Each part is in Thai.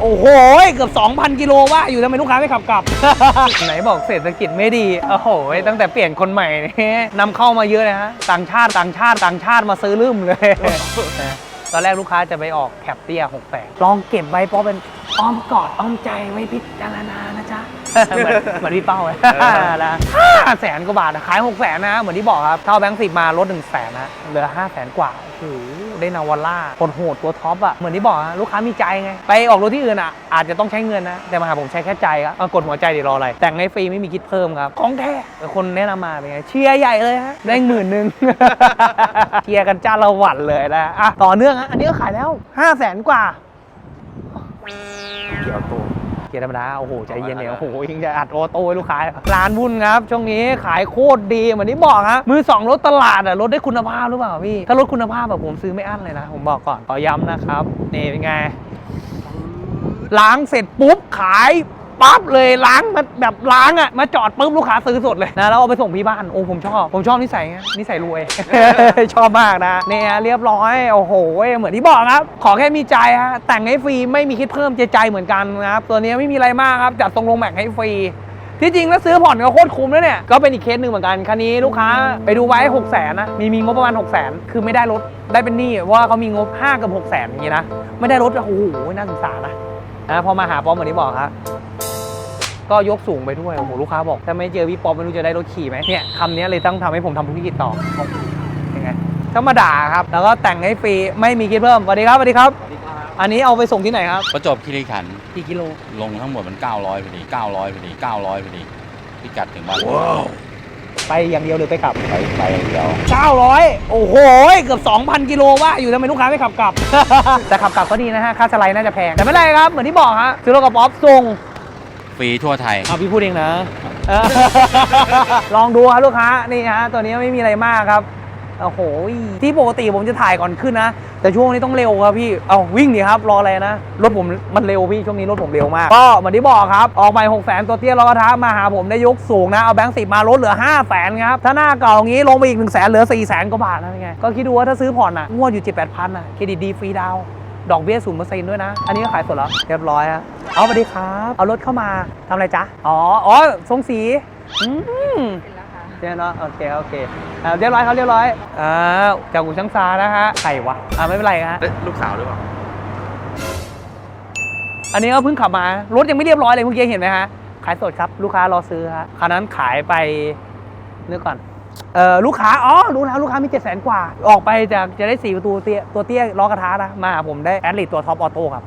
โอ้โห เกือบ 2,000 กิโลว่า อยู่ทำไมลูกค้าไม่ขับกลับ ไหนบอกเศรษฐกิจไม่ดี โอ้โห ตั้งแต่เปลี่ยนคนใหม่นี่นำเข้ามาเยอะนะฮะ ต่างชาติ ต่างชาติ ต่างชาติมาซื้อลืมเลยนะตอนแรกลูกค้าจะไปออกแคปเตี้ย6แสนลองเก็บไว้เพราะเป็นอ้อมกอดอ้อมใจไว้พิจารณานะจ๊ะ เหมือนเหมือนพี่เป้าเลยนะห้าแสนกว่าบาทอะขายหกแสนนะ เหมือนที่บอกครับเท่าแบงค์สิบมาลดหนึ่งแสนนะ เหลือห้าแสนกว่าโอ้โห ได้นาวาร่าคนโหดตัวท็อปอะเหมือนที่บอกอะลูกค้ามีใจไง ไปออกรถที่อื่นอะอาจจะต้องใช้เงินนะ แต่มาหาผมใช้แค่ใจครับกดหัวใจเดี๋ยวรออะไร แต่งให้ฟรีไม่มีคิดเพิ่มครับ ของแท้คนแนะนำมาเป็นไง เชียร์ใหญ่เลยฮะ ได้หมื่นหนึ่งเชียร์กันจ้าละหวันเลยนะอะต่อเนื่องฮะ อันนี้ก็ขายแล้วห้าแสนกว่าเกี่ยวตัว เกียร์ธรรมดา โอ้โห ใจเย็นเนี่ย โอ้โหยังจะอัดโอโต้ให้ลูกค้า ร้านวุ่นครับ ช่วงนี้ขายโคตรดี เหมือนที่บอกฮะ มือสองรถตลาดอะรถได้คุณภาพหรือเปล่าพี่ ถ้ารถคุณภาพแบบผมซื้อไม่อั้นเลยนะ ผมบอกก่อนขอย้ำนะครับ นี่เป็นไง ล้างเสร็จปุ๊บขาย ปั๊บเลยล้างมาแบบล้างอะมาจอดปุ๊บลูกค้าซื้อสดเลยนะแล้วเอาไปส่งที่บ้านโอ้ผมชอบ ผมชอบนิสัยไงนิสัยรวย ชอบมากนะเนี่ยเรียบร้อยโอ้โหเหมือนที่บอกครับ ขอแค่มีใจฮะแต่งให้ฟรีไม่มีคิดเพิ่มใจใจเหมือนกันนะครับตัวนี้ไม่มีอะไรมากครับจัดทรงลงแม็กให้ฟรีที่จริงแล้วซื้อผ่อนก็โคตรคุ้มแล้วเนี่ย ก็เป็นอีกเคสหนึ่งเหมือนกัน คันนี้ลูกค้าไปดูไว้6 0 0 0 0นะมีมีงบประมาณ 6 0 0 0 0 คือไม่ได้รถได้เป็นหนี้เพราะว่าเขามีงบ 5 กับ 6 0 0 0 0อย่างนี้นะ ไม่ได้รถโอ้โหน่าสงสารนะนะพอมาหาป๊อปเหมือนที่บอกครับ ก็ยกสูงไปด้วยโอ้โหลูกค้าบอกถ้าไม่เจอพี่ป๊อปไม่รู้จะได้รถขี่ไหมเนี่ยคำนี้เลยต้องทำให้ผมทำธุรกิจต่อยังไงธรรมดาครับ แล้วก็แต่งให้ฟรีไม่มีคิดเพิ่มสวัสดีครับสวัสดีครับ อันนี้เอาไปส่งที่ไหนครับ ประจวบคีรีขันธ์กี่กิโล ลงทั้งหมดมัน 900พอดี900พอดี900พอดีพิกัดถึงบ้านไปอย่างเดียวหรือไปกลับไปไปเดียว900 โอ้โห เกือบ 2,000 กิโลว่าอยู่ทำไมลูกค้าไม่ขับกลับ แต่ขับกลับก็ดีนะฮะ ค่าสไลด์น่าจะแพง แต่ไม่เป็นไรครับ เหมือนที่บอกฮะ ซื้อรถกับป๊อปส่ง ฟรีทั่วไทย เอาพี่พูดเองนะเออ ลองดูครับลูกค้านี่ฮะตัวนี้ไม่มีอะไรมากครับโอ้โหที่ปกติผมจะถ่ายก่อนขึ้นนะ แต่ช่วงนี้ต้องเร็วครับพี่เอาวิ่งดิครับรออะไรนะ รถผมมันเร็วพี่ช่วงนี้รถผมเร็วมาก ก็เหมือนที่บอกครับ ออกไป6 0แสนตัวเตี้ยล้อกระทะมาหาผมได้ยกสูงนะ เอาแบงค์สิบมาลดเหลือ5 0 0แสนครับ ถ้าหน้าเก่าอย่างนี้ลงไปอีก1นึ่งแสนเหลือ4 0 0แสนกว่าบาทนะเป็นไง ก็คิดดูว่าถ้าซื้อผ่อนอะงวดอยู่7 8พันอะเครดิตดีฟรีดาวน์ ดอกเบี้ยศูนย์เปอร์เซ็นต์ด้วยนะ อันนี้ก็ขายสดแล้วเรียบร้อยฮะเอาสวัสดีครับ เอารถเข้ามาทำอะไรจ๊ะ อ๋อ อ๋อทรงสีอืมเรียบร้อยโอเค โอเคอ่าเรียบร้อยครับ เรียบร้อยอ่าจากอู่ช่างซานะฮะใครวะ อ่าไม่เป็นไรฮะลูกสาวหรือเปล่า อันนี้ก็เพิ่งขับมา รถยังไม่เรียบร้อยเลยเมื่อกี้เห็นไหมฮะ ขายสดครับ ลูกค้ารอซื้อฮะคันนั้นขายไปนึกก่อนเอ่อ ลูกค้า อ๋อ รู้แล้วลูกค้ามีเจ็ดแสนกว่า ออกไปจากจะได้สี่ประตูเตี้ยตัวเตี้ยล้อกระทะนะ มาผมได้แอดลิตตัวท็อปออโต้ครับ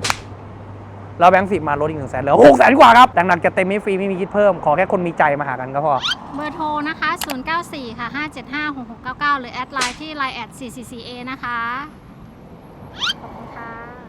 แล้วแบงค์สิบมาลดอีกหนึ่งแสนเหลือหกแสนกว่าครับแต่หนักจะเต็มไม่ฟรีไม่มีคิดเพิ่ม ขอแค่คนมีใจมาหากันก็พอ เบอร์โทรนะคะ 094 ค่ะ 575 6699 หรือแอดไลน์ที่ Line แอด 444A นะคะ ขอบคุณค่ะ